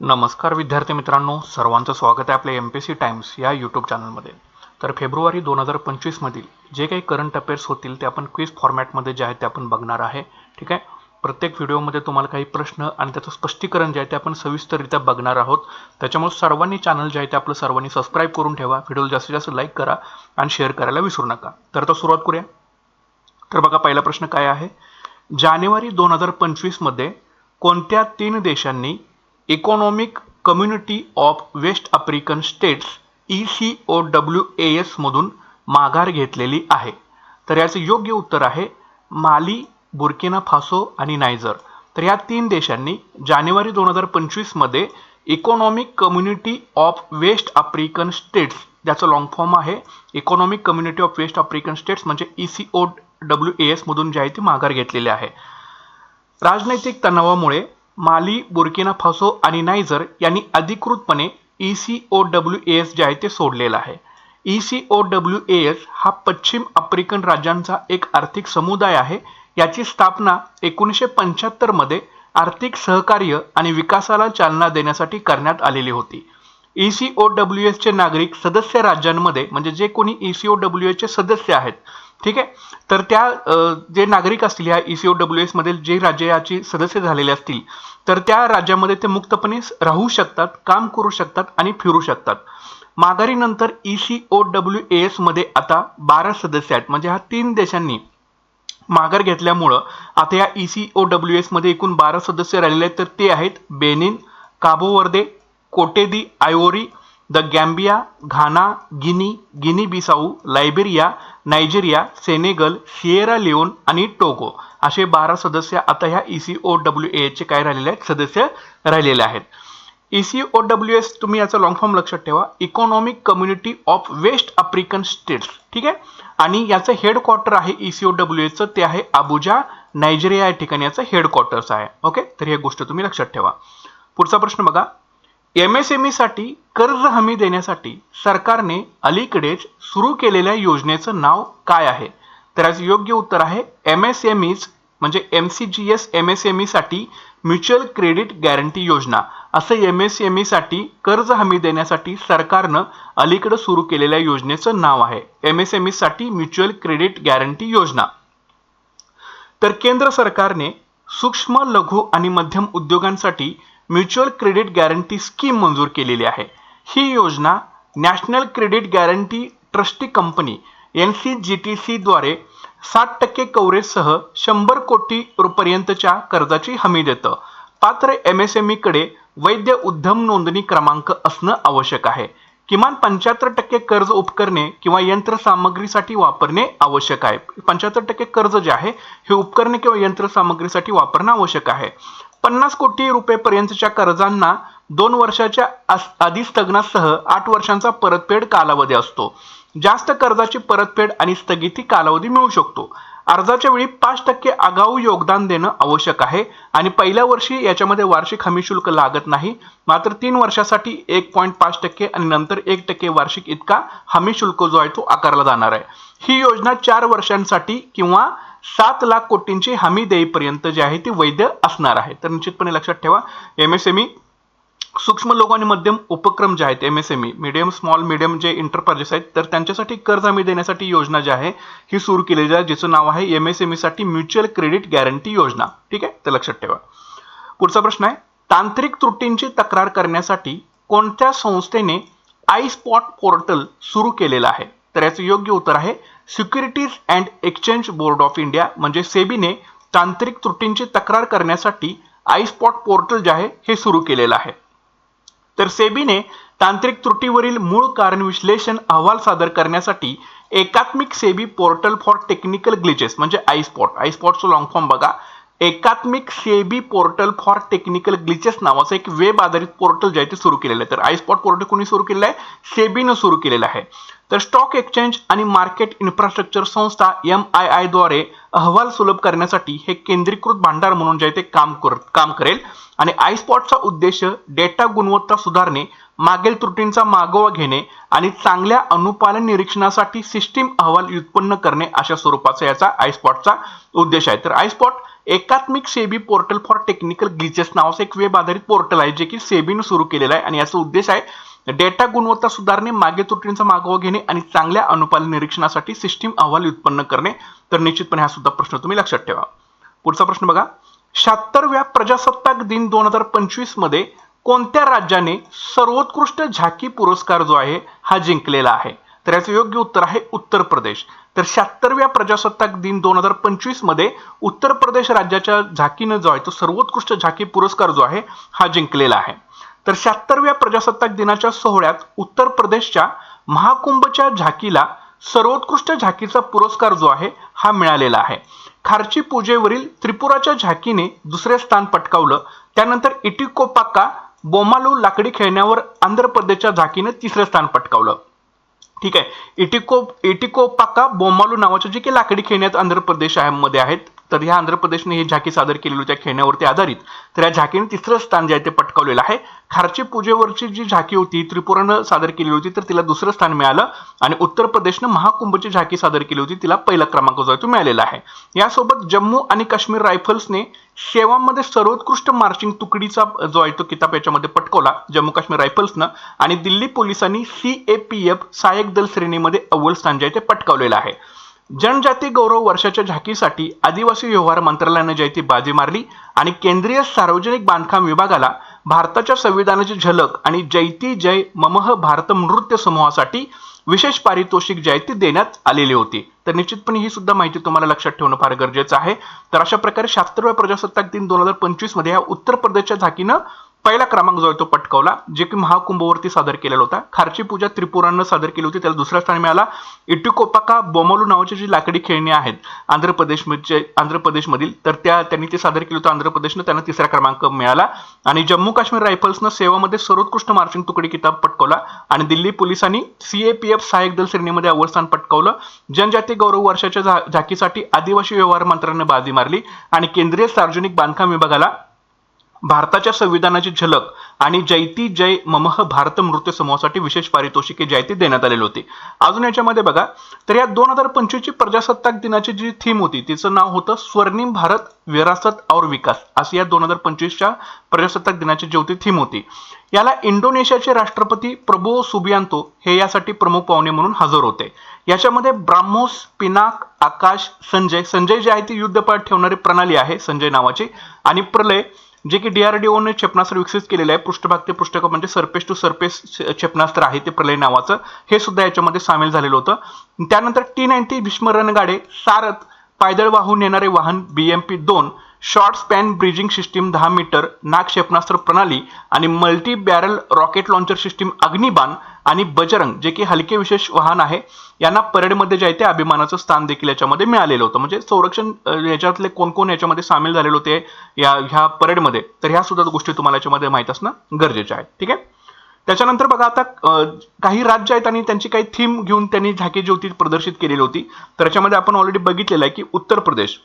नमस्कार विद्यार्थी मित्रांनो सर्वांचं स्वागत आहे आपल्या एम पी सी टाइम्स या यूट्यूब चॅनलमध्ये तर फेब्रुवारी दोन हजार पंचवीसमधील जे काही करंट अफेअर्स होतील ते आपण क्विज फॉर्मॅटमध्ये जे आहे ते आपण बघणार आहे ठीक आहे? प्रत्येक व्हिडिओमध्ये तुम्हाला काही प्रश्न आणि त्याचं स्पष्टीकरण जे आहे ते आपण सविस्तररित्या बघणार आहोत. त्याच्यामुळे सर्वांनी चॅनल जे आहे ते आपलं सर्वांनी सबस्क्राईब करून ठेवा व्हिडिओला जास्तीत जास्त लाईक करा आणि शेअर करायला विसरू नका. तर आता सुरुवात करूया. तर बघा पहिला प्रश्न काय आहे? जानेवारी दोन हजार पंचवीसमध्ये कोणत्या तीन देशांनी economic community of west African states E C O W A एसमधून माघार घेतलेली आहे. तर याचं योग्य उत्तर आहे माली बुर्किना फासो आणि नायजर. तर या तीन देशांनी जानेवारी दोन हजार पंचवीसमध्ये economic community of West African states ज्याचं लॉंग फॉर्म आहे economic community of West African states म्हणजे E C O W A एसमधून जी आहे ती माघार घेतलेली आहे. राजनैतिक तणावामुळे माली बुर्किना फासो आणि नायजर यांनी अधिकृतपणे E C O W A S जे आहे ते सोडलेलं आहे. E C O W A S हा पश्चिम आफ्रिकन राज्यांचा एक आर्थिक समुदाय आहे. याची स्थापना एकोणीसशे पंच्याहत्तरमध्ये आर्थिक सहकार्य आणि विकासाला चालना देण्यासाठी करण्यात आलेली होती. ई सी ओ डब्ल्यू एसचे नागरिक सदस्य राज्यांमध्ये म्हणजे जे कोणी ई सी ओ डब्ल्यू एसचे सदस्य आहेत ठीक आहे? तर त्या जे नागरिक असतील ह्या ई सी ओ डब्ल्यू एसमधील जे राज्याची सदस्य झालेले असतील तर त्या राज्यामध्ये ते मुक्तपणे राहू शकतात काम करू शकतात आणि फिरू शकतात. माघारीनंतर E C O W A एसमध्ये आता बारा सदस्य आहेत. म्हणजे ह्या तीन देशांनी माघार घेतल्यामुळं आता या ई सी ओ डब्ल्यू एसमध्ये एकूण बारा सदस्य राहिलेले आहेत. तर ते आहेत Benin Cabo Verde Cote d'Ivoire the Gambia Ghana Guinea Guinea Bissau Liberia Nigeria Senegal Sierra Leone आणि टोगो असे बारा सदस्य आता ह्या ई सी ओ डब्ल्यू एचे काय राहिलेले आहेत? सदस्य राहिलेले आहेत. E C O W S तुम्ही याचा लॉंग फॉर्म लक्षात ठेवा. Economic community of West African states ठीक आहे? आणि याचं हेडक्वार्टर आहे ई सी ओ डब्ल्यू एचं ते आहे अबुजा नायजेरिया या ठिकाणी याचं हेडक्वार्टर्स आहे. ओके? तर ही गोष्ट तुम्ही लक्षात ठेवा. पुढचा प्रश्न बघा. एम एस एमसाठी कर्ज हमी देण्यासाठी सरकारने अलीकडेच सुरू केलेल्या योजनेचं नाव काय आहे? तर याचं योग्य उत्तर आहे एम एस एम ईज म्हणजे M C G S M S एमसाठी mutual credit guarantee योजना. असं एम एस एमसाठी कर्ज हमी देण्यासाठी सरकारनं अलीकडे सुरू केलेल्या योजनेचं नाव आहे एम एस एमसाठी म्युच्युअल क्रेडिट गॅरंटी योजना. तर केंद्र सरकारने सूक्ष्म लघु आणि मध्यम उद्योगांसाठी म्युच्युअल क्रेडिट गॅरंटी स्कीम मंजूर केलेली आहे. ही योजना national credit guarantee trustee company N C G T सीद्वारे सात टक्के कव्हरेजसह शंभर कोटी रुपयांपर्यंतच्या कर्जाची हमी देतं. पात्र एम एस एम ईकडे वैद्य उद्यम नोंदणी क्रमांक असणं आवश्यक आहे. किमान पंच्याहत्तर टक्के कर्ज उपकरणे किंवा यंत्रसामग्रीसाठी वापरणे आवश्यक आहे. पंच्याहत्तर टक्के कर्ज जे आहे हे उपकरणे किंवा यंत्रसामग्रीसाठी वापरणं आवश्यक आहे. पन्नास कोटी रुपयेपर्यंतच्या कर्जांना दोन वर्षाच्या आधी स्थगनासह आठ वर्षांचा परतफेड कालावधी असतो. जास्त कर्जाची परतफेड आणि स्थगिती कालावधी मिळू शकतो. अर्जाच्या वेळी पाच टक्के आगाऊ योगदान देणं आवश्यक आहे आणि पहिल्या वर्षी याच्यामध्ये वार्षिक हमी शुल्क लागत नाही. मात्र तीन वर्षासाठी एक पॉईंट पाच टक्के आणि नंतर एक टक्के वार्षिक इतका हमी शुल्क जो आहे तो आकारला जाणार आहे. ही योजना चार वर्षांसाठी किंवा सात लाख कोटींची हमी देईपर्यंत जी आहे ती वैध असणार आहे. तर निश्चितपणे लक्षात ठेवा एम एस एम ई सूक्ष्म लघु आणि मध्यम उपक्रम जे आहेत M S M E medium small medium जे इंटरप्राइजेस आहेत तर त्यांच्यासाठी कर्ज हमी देण्यासाठी योजना जी आहे ही सुरू केलेली आहे जिचं नाव आहे एम एस एम ई साठी म्युच्युअल क्रेडिट गॅरंटी योजना. ठीक आहे? ते लक्षात ठेवा. पुढचा प्रश्न आहे तांत्रिक त्रुटींची तक्रार करण्यासाठी कोणत्या संस्थेने आय स्पॉट पोर्टल सुरू केलेलं आहे? तर याचं योग्य उत्तर आहे securities and exchange board of India म्हणजे सेबीने तांत्रिक त्रुटींची तक्रार करण्यासाठी आय स्पॉट पोर्टल जे आहे हे सुरू केलेलं आहे. तर सेबीने तांत्रिक त्रुटीवरील मूळ कारण विश्लेषण अहवाल सादर करण्यासाठी एकात्मिक SEBI portal for technical glitches म्हणजे आयस्पॉट स्पॉट स्पॉटचं लॉंग फॉर्म बघा. एकात्मिक SEBI portal for technical glitches नावाचं एक वेब आधारित पोर्टल जे आहे ते सुरू केलेलं आहे. तर आयस्पॉट पोर्टल कोणी सुरू केलेलं आहे? शेबीनं सुरू केलेलं आहे. तर स्टॉक एक्सचेंज आणि मार्केट इन्फ्रास्ट्रक्चर संस्था एम आय आयद्वारे अहवाल सुलभ करण्यासाठी हे केंद्रीकृत भांडार म्हणून जे आहे ते काम कर काम करेल. आणि आयस्पॉटचा उद्देश डेटा गुणवत्ता सुधारणे मागील त्रुटींचा मागोवा घेणे आणि चांगल्या अनुपालन निरीक्षणासाठी सिस्टीम अहवाल उत्पन्न करणे अशा स्वरूपाचा याचा आयस्पॉटचा उद्देश आहे. तर आयस्पॉट एकात्मिक SEBI portal for technical glitches नावाचं एक वेब आधारित पोर्टल आहे जे की सेबीनं सुरू केलेलं आहे आणि याचा उद्देश आहे डेटा गुणवत्ता सुधारणे मागे त्रुटींचा मागोवा घेणे आणि चांगल्या अनुपालन निरीक्षणासाठी सिस्टीम अहवाल उत्पन्न करणे. तर निश्चितपणे हा सुद्धा प्रश्न तुम्ही लक्षात ठेवा. पुढचा प्रश्न बघा. शहात्तरव्या प्रजासत्ताक दिन दोन हजार पंचवीसमध्ये कोणत्या राज्याने सर्वोत्कृष्ट झाकी पुरस्कार जो आहे हा जिंकलेला आहे? तर याचं योग्य उत्तर आहे उत्तर प्रदेश. तर शहात्तरव्या प्रजासत्ताक दिन दोन हजार पंचवीसमध्ये उत्तर प्रदेश राज्याच्या झाकीनं जो आहे तो सर्वोत्कृष्ट झाकी पुरस्कार जो आहे हा जिंकलेला आहे. तर शहात्तरव्या प्रजासत्ताक दिनाच्या सोहळ्यात उत्तर प्रदेशच्या महाकुंभच्या झाकीला सर्वोत्कृष्ट झाकीचा पुरस्कार जो आहे हा मिळालेला आहे. खार्ची पूजेवरील त्रिपुराच्या झाकीने दुसरे स्थान पटकावलं. त्यानंतर इटिकोपाका बोमालू लाकडी खेळण्यावर आंध्र प्रदेशच्या झाकीनं तिसरं स्थान पटकावलं. ठीक आहे. इटिको इटिकोपाका बोमालू नावाचे जे की लाकडी खेळण्यात आंध्र प्रदेश आहे मध्ये आहेत तर ह्या आंध्र प्रदेशने ही झाकी सादर केलेली होती त्या खेळण्यावरती आधारित. तर या झाकीने तिसरं स्थान जे आहे ते पटकावलेलं आहे. खारची पूजेवरची जी झाकी होती त्रिपुरानं सादर केलेली होती तर तिला दुसरं स्थान मिळालं आणि उत्तर प्रदेशनं महाकुंभची झाकी सादर केली होती तिला पहिला क्रमांक जो आहे तो मिळालेला आहे. यासोबत जम्मू आणि काश्मीर रायफल्सने शेवामध्ये सर्वोत्कृष्ट मार्चिंग तुकडीचा जो आहे तो किताब याच्यामध्ये पटकवला जम्मू काश्मीर रायफल्सनं. आणि दिल्ली पोलिसांनी सी ए पी एफ सहाय्यक दल श्रेणीमध्ये अव्वल स्थान जे आहे ते पटकावलेलं आहे. जनजाती गौरव वर्षाच्या झाकीसाठी आदिवासी व्यवहार मंत्रालयानं जयती बाजी मारली आणि केंद्रीय सार्वजनिक बांधकाम विभागाला भारताच्या संविधानाची झलक आणि जैती जय ममह भारत नृत्य समूहासाठी विशेष पारितोषिक जयती देण्यात आलेली होती. तर निश्चितपणे ही सुद्धा माहिती तुम्हाला लक्षात ठेवणं फार गरजेचं आहे. तर अशा प्रकारे शास्त्रव्य प्रजासत्ताक दिन दोन हजार पंचवीसमध्ये या उत्तर प्रदेशच्या झाकीनं पहिला क्रमांक जो आहे तो पटकावला जे की महाकुंभवरती सादर केलेला होता. खारची पूजा त्रिपुरानं सादर केली होती त्याला दुसरा स्थान मिळाला इटुकोपाका बोमलू नावाची जी लाकडी खेळणी आहेत आंध्र प्रदेशमध्ये आंध्र प्रदेशमधील तर त्या त्यांनी ते सादर केलं होतं आंध्र प्रदेशनं त्यांना तिसरा क्रमांक मिळाला. आणि जम्मू काश्मीर रायफल्सनं सेवामध्ये सर्वोत्कृष्ट मार्चिंग तुकडी किताब पटकवला आणि दिल्ली पोलिसांनी सीएपीएफ सहाय्यक दल श्रेणीमध्ये अव्वल स्थान पटकावलं. जनजाती गौरव वर्षाच्या झा झाकीसाठी आदिवासी व्यवहार मंत्र्यांनी बाजी मारली आणि केंद्रीय सार्वजनिक बांधकाम विभागाला भारताच्या संविधानाची झलक आणि जैती जय ममह भारत नृत्य समूहासाठी विशेष पारितोषिके जयती देण्यात आलेली होती. अजून याच्यामध्ये बघा तर या दोन हजार पंचवीसची प्रजासत्ताक दिनाची जी थीम होती तिचं नाव होतं स्वर्णिम भारत विरासत और विकास. अशी या दोन हजार पंचवीसच्या प्रजासत्ताक दिनाची जी होती थीम होती. याला इंडोनेशियाचे राष्ट्रपती प्रबो सुबियांतो हे यासाठी प्रमुख पाहुणे म्हणून हजर होते. याच्यामध्ये ब्राह्मोस पिनाक आकाश संजय संजय जे आहे ती युद्धपाठ ठेवणारी प्रणाली आहे संजय नावाची. आणि प्रलय जे की डीआरडीओने क्षेपणास्त्र विकसित केलेलं आहे पृष्ठभाग ते पृष्ठभाग म्हणजे सरफेस टू सरफेस क्षेपणास्त्र आहे ते प्रलय नावाचं. हे सुद्धा याच्यामध्ये सामील झालेलं होतं. त्यानंतर टी नाईन्टी भीष्म रणगाडे सारथ पायदळ वाहून येणारे वाहन बी एम पी दोन शॉर्ट स्पॅन ब्रिजिंग सिस्टीम दहा मीटर नाग क्षेपणास्त्र प्रणाली आणि multi barrel rocket launcher system Agnibaan आणि बजरंग जे की हलके विशेष वाहन आहे यांना परेडमध्ये जे आहे ते अभिमानाचं स्थान देखील याच्यामध्ये मिळालेलं होतं. म्हणजे संरक्षण याच्यातले कोण कोण याच्यामध्ये सामील झालेले होते या ह्या परेडमध्ये. तर ह्या सुद्धा गोष्टी तुम्हाला याच्यामध्ये माहीत असणं गरजेचं आहे. ठीक आहे? त्याच्यानंतर बघा आता काही राज्य आहेत आणि त्यांची काही थीम घेऊन त्यांनी झाकी ज्योती प्रदर्शित केलेली होती. तर याच्यामध्ये आपण ऑलरेडी बघितलेलं आहे की उत्तर प्रदेश.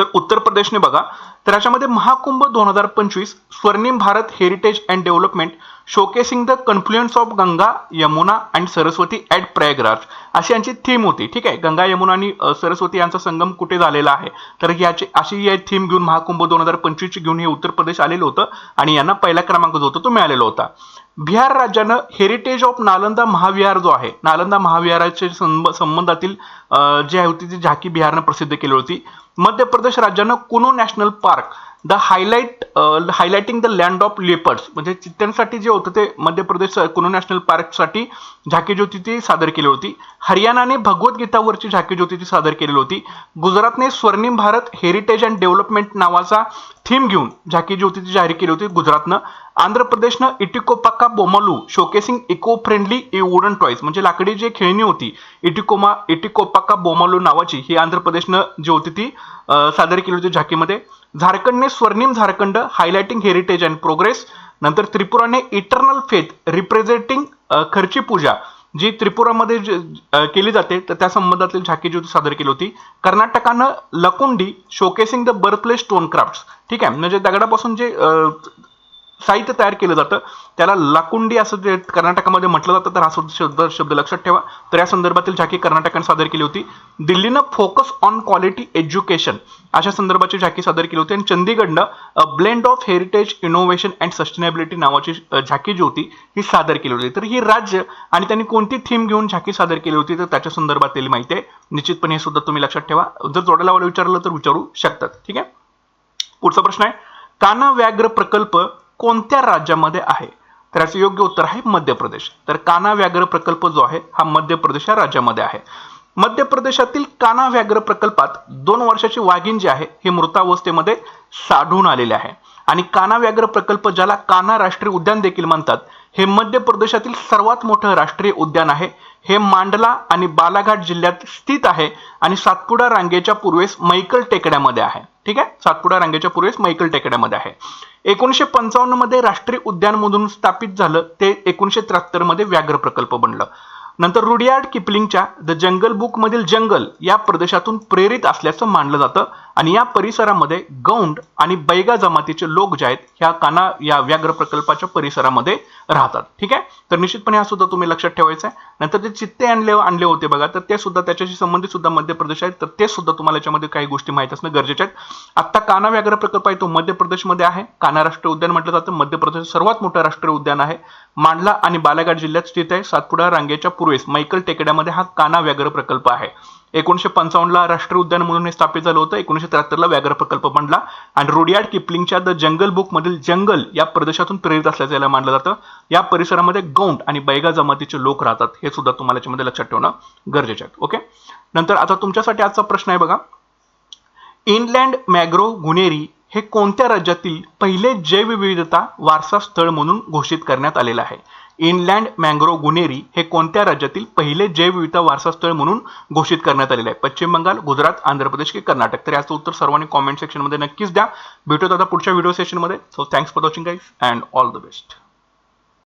तर उत्तर प्रदेशने बघा तर याच्यामध्ये महाकुंभ दोन हजार पंचवीस Swarnim Bharat heritage and development showcasing the confluence of Ganga Yamuna and Saraswati at Prayagraj. अशी यांची थीम होती ठीक आहे? गंगा यमुना आणि सरस्वती यांचा संगम कुठे झालेला आहे? तर याची अशी या थीम घेऊन महाकुंभ दोन हजार पंचवीसची घेऊन हे उत्तर प्रदेश आलेलं होतं आणि यांना पहिला क्रमांक जो होता तो मिळालेला होता. बिहार राज्यानं हेरिटेज ऑफ नालंदा महाविहार जो आहे नालंदा महाविहाराचे संबंधातील जे आहे होती ती झाकी बिहारनं प्रसिद्ध केली होती. मध्य प्रदेश राज्यानं Kuno national park the highlight highlighting the land of leopards म्हणजे चित्त्यांसाठी जे होतं ते मध्य प्रदेश कुनो नॅशनल पार्कसाठी झाकी ज्योती ती सादर केली होती. हरियाणाने भगवद्गीतावरची झाकी ज्योती ती सादर केलेली होती. गुजरातने Swarnim Bharat heritage and development नावाचा थीम घेऊन झाकी ज्योती ती जाहीर केली होती गुजरातनं. Andhra प्रदेशनं Etikoppaka Bommalu showcasing eco friendly a wooden toys म्हणजे लाकडी जी खेळणी होती इटिकोमा इटिकोपाका बोमालू नावाची ही आंध्र प्रदेशनं जी होती ती सादर केली होती झाकीमध्ये. झारखंडने Swarnim Jharkhand highlighting heritage and progress नंतर त्रिपुराने इटर्नल फेथ रिप्रेझेंटिंग खर्ची पूजा. जी त्रिपुरामध्ये केली जाते तर त्या संबंधातील झाकी ज्योती सादर केली होती. कर्नाटकानं Lakkundi showcasing the birthplace stone craft ठीक आहे? म्हणजे दगडापासून जे साहित्य तयार केलं जातं. त्याला लाकुंडी असं जे कर्नाटकामध्ये म्हटलं जातं तर हा सुद्धा शब्द शब्द लक्षात ठेवा. तर या संदर्भातील झाकी कर्नाटकाने सादर केली होती. दिल्लीनं फोकस ऑन क्वालिटी एज्युकेशन अशा संदर्भाची झाकी सादर केली होती. आणि चंदीगडनं blend of heritage innovation and sustainability नावाची झाकी जी होती ही सादर केली होती. तर ही राज्य आणि त्यांनी कोणती थीम घेऊन झाकी सादर केली होती तर त्याच्या संदर्भातील माहिती आहे. निश्चितपणे हे सुद्धा तुम्ही लक्षात ठेवा. जर जोडायला वाला विचारलं तर विचारू शकतात. ठीक आहे? पुढचा प्रश्न आहे. काना व्याघ्र प्रकल्प कोणत्या राज्यामध्ये आहे? तर याचं योग्य उत्तर आहे मध्य प्रदेश. तर काना व्याघ्र प्रकल्प जो आहे हा मध्य प्रदेश या राज्यामध्ये आहे. मध्य प्रदेशातील काना व्याघ्र प्रकल्पात दोन वर्षाची वाघीण जी आहे हे मृतावस्थेमध्ये साढून आलेले आहे. आणि काना व्याघ्र प्रकल्प ज्याला काना राष्ट्रीय उद्यान देखील म्हणतात हे मध्य प्रदेशातील सर्वात मोठं राष्ट्रीय उद्यान आहे. हे मांडला आणि बालाघाट जिल्ह्यात स्थित आहे आणि सातपुडा रांगेच्या पूर्वेस मैकल टेकड्यामध्ये आहे. ठीक आहे? सातपुडा रांगेच्या पूर्वेस मैकल टेकड्यामध्ये आहे. एकोणीसशे पंचावन्नमध्ये राष्ट्रीय उद्यानमधून स्थापित झालं ते एकोणीसशे त्र्याहत्तरमध्ये व्याघ्र प्रकल्प बनलं. नंतर रुडियार्ड किपलिंगच्या द जंगल बुकमधील जंगल या प्रदेशातून प्रेरित असल्याचं मानलं जातं. आणि या परिसरामध्ये गौंड आणि बैगा जमातीचे लोक जे आहेत ह्या काना या व्याघ्र प्रकल्पाच्या परिसरामध्ये राहतात. ठीक आहे? तर निश्चितपणे हा सुद्धा तुम्ही लक्षात ठेवायचं आहे. नंतर जे चित्ते आणले आणले होते बघा तर ते सुद्धा त्याच्याशी संबंधित सुद्धा मध्य प्रदेश आहेत. तर ते सुद्धा तुम्हाला याच्यामध्ये काही गोष्टी माहीत असणं गरजेचे आहेत आत्ता काना व्याघ्र प्रकल्प आहे तो मध्य प्रदेशमध्ये आहे. काना राष्ट्रीय उद्यान म्हटलं जातं. मध्य प्रदेश सर्वात मोठं राष्ट्रीय उद्यान आहे. मांडला आणि बालाघाट जिल्ह्यात स्थित आहे. सातपुडा रांगेच्या पूर्वेस मैकल टेकड्यामध्ये हा काना व्याघ्र प्रकल्प आहे. एकोणीशे पंचावन्नला राष्ट्रीय उद्यान म्हणून हे स्थापित झालं होतं. एकोणीसशे त्र्याहत्तरला व्याघ्र प्रकल्प बनला. आणि रुडियार्ड किपलिंगच्या द जंगल बुक मधील जंगल या प्रदेशातून प्रेरित असल्याचं याला मानलं जातं. या परिसरामध्ये गौंड आणि बैगा जमातीचे लोक राहतात. हे सुद्धा तुम्हाला याच्यामध्ये लक्षात ठेवणं गरजेचे आहे. ओके? नंतर आता तुमच्यासाठी आजचा प्रश्न आहे बघा. इनलँड मॅग्रो गुनेरी हे कोणत्या राज्यातील पहिले जैवविविधता वारसा स्थळ म्हणून घोषित करण्यात आलेलं आहे? इनलँड मॅंग्रो गुनेरी हे कोणत्या राज्यातील पहिले जैवविविधता वारसा स्थळ म्हणून घोषित करण्यात आलेलं आहे? पश्चिम बंगाल गुजरात आंध्र प्रदेश की कर्नाटक? तर याचं उत्तर सर्वांनी कॉमेंट सेक्शनमध्ये नक्कीच द्या. भेटूत आता पुढच्या व्हिडिओ सेशनमध्ये so thanks for watching guys and all the best